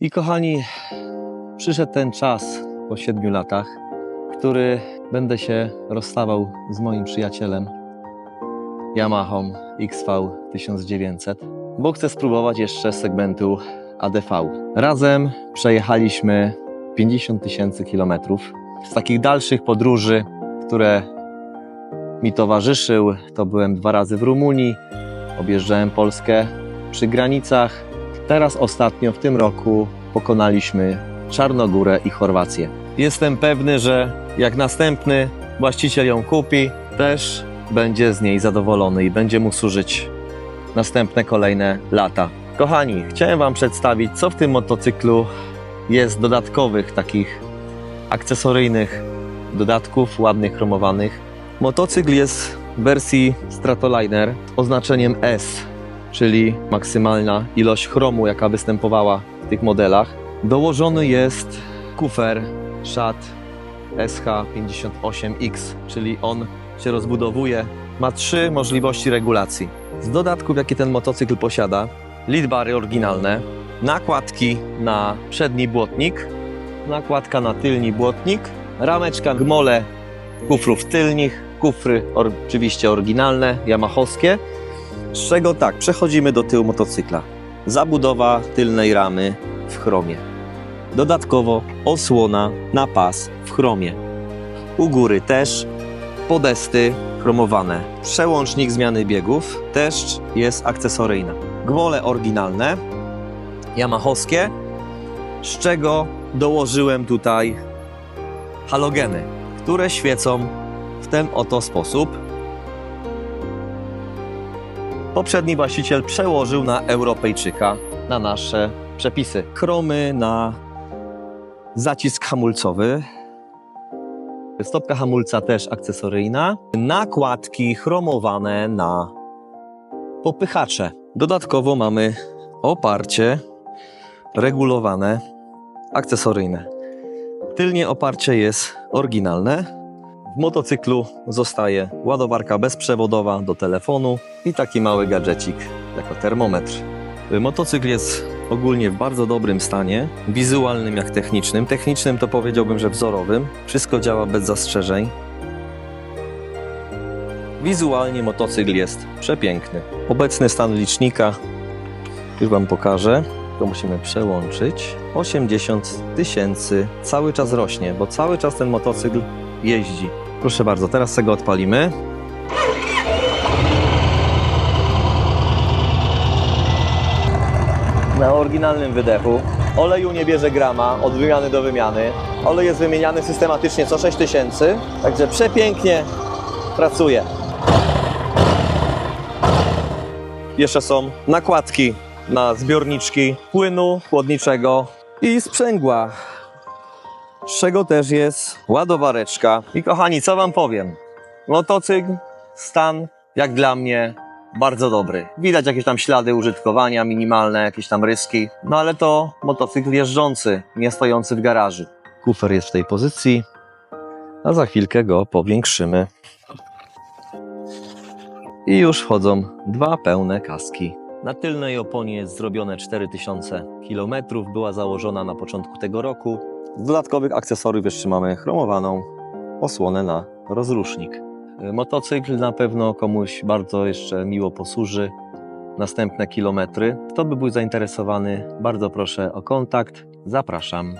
I kochani, przyszedł ten czas po siedmiu latach, który będę się rozstawał z moim przyjacielem Yamaha XV 1900, bo chcę spróbować jeszcze segmentu ADV. Razem przejechaliśmy 50 tysięcy kilometrów. Z takich dalszych podróży, które mi towarzyszył, to byłem dwa razy w Rumunii, objeżdżałem Polskę przy granicach. Teraz ostatnio w tym roku pokonaliśmy Czarnogórę i Chorwację. Jestem pewny, że jak następny właściciel ją kupi, też będzie z niej zadowolony i będzie mu służyć następne kolejne lata. Kochani, chciałem Wam przedstawić, co w tym motocyklu jest dodatkowych takich akcesoryjnych dodatków, ładnych, chromowanych. Motocykl jest w wersji Stratoliner oznaczeniem S, czyli maksymalna ilość chromu, jaka występowała w tych modelach. Dołożony jest kufer SHAT SH58X, czyli on się rozbudowuje. Ma trzy możliwości regulacji. Z dodatków, jakie ten motocykl posiada, lidbary oryginalne, nakładki na przedni błotnik, nakładka na tylni błotnik, rameczka gmole kufrów tylnych, kufry oczywiście oryginalne, yamahowskie, z czego tak, przechodzimy do tyłu motocykla. Zabudowa tylnej ramy w chromie. Dodatkowo osłona na pas w chromie. U góry też podesty chromowane. Przełącznik zmiany biegów też jest akcesoryjna. Gwole oryginalne, yamahowskie, z czego dołożyłem tutaj halogeny, które świecą w ten oto sposób. Poprzedni właściciel przełożył na Europejczyka na nasze przepisy. Chromy na zacisk hamulcowy. Stopka hamulca też akcesoryjna. Nakładki chromowane na popychacze. Dodatkowo mamy oparcie regulowane, akcesoryjne. Tylnie oparcie jest oryginalne. W motocyklu zostaje ładowarka bezprzewodowa do telefonu i taki mały gadżecik jako termometr. Motocykl jest ogólnie w bardzo dobrym stanie, wizualnym jak technicznym. Technicznym to powiedziałbym, że wzorowym. Wszystko działa bez zastrzeżeń. Wizualnie motocykl jest przepiękny. Obecny stan licznika już Wam pokażę. To musimy przełączyć. 80 tysięcy cały czas rośnie, bo cały czas ten motocykl jeździ. Proszę bardzo, teraz sobie go odpalimy. Na oryginalnym wydechu. Oleju nie bierze grama od wymiany do wymiany. Olej jest wymieniany systematycznie co 6 tysięcy, także przepięknie pracuje. Jeszcze są nakładki na zbiorniczki płynu chłodniczego i sprzęgła, z czego też jest ładowareczka. I kochani, co Wam powiem? Motocykl, stan, jak dla mnie, bardzo dobry. Widać jakieś tam ślady użytkowania, minimalne, jakieś tam ryski, no ale to motocykl jeżdżący, nie stojący w garażu. Kufer jest w tej pozycji, a za chwilkę go powiększymy. I już wchodzą dwa pełne kaski. Na tylnej oponie jest zrobione 4000 km, była założona na początku tego roku. Z dodatkowych akcesoriów jeszcze mamy chromowaną osłonę na rozrusznik. Motocykl na pewno komuś bardzo jeszcze miło posłuży. Następne kilometry. Kto by był zainteresowany, bardzo proszę o kontakt. Zapraszam.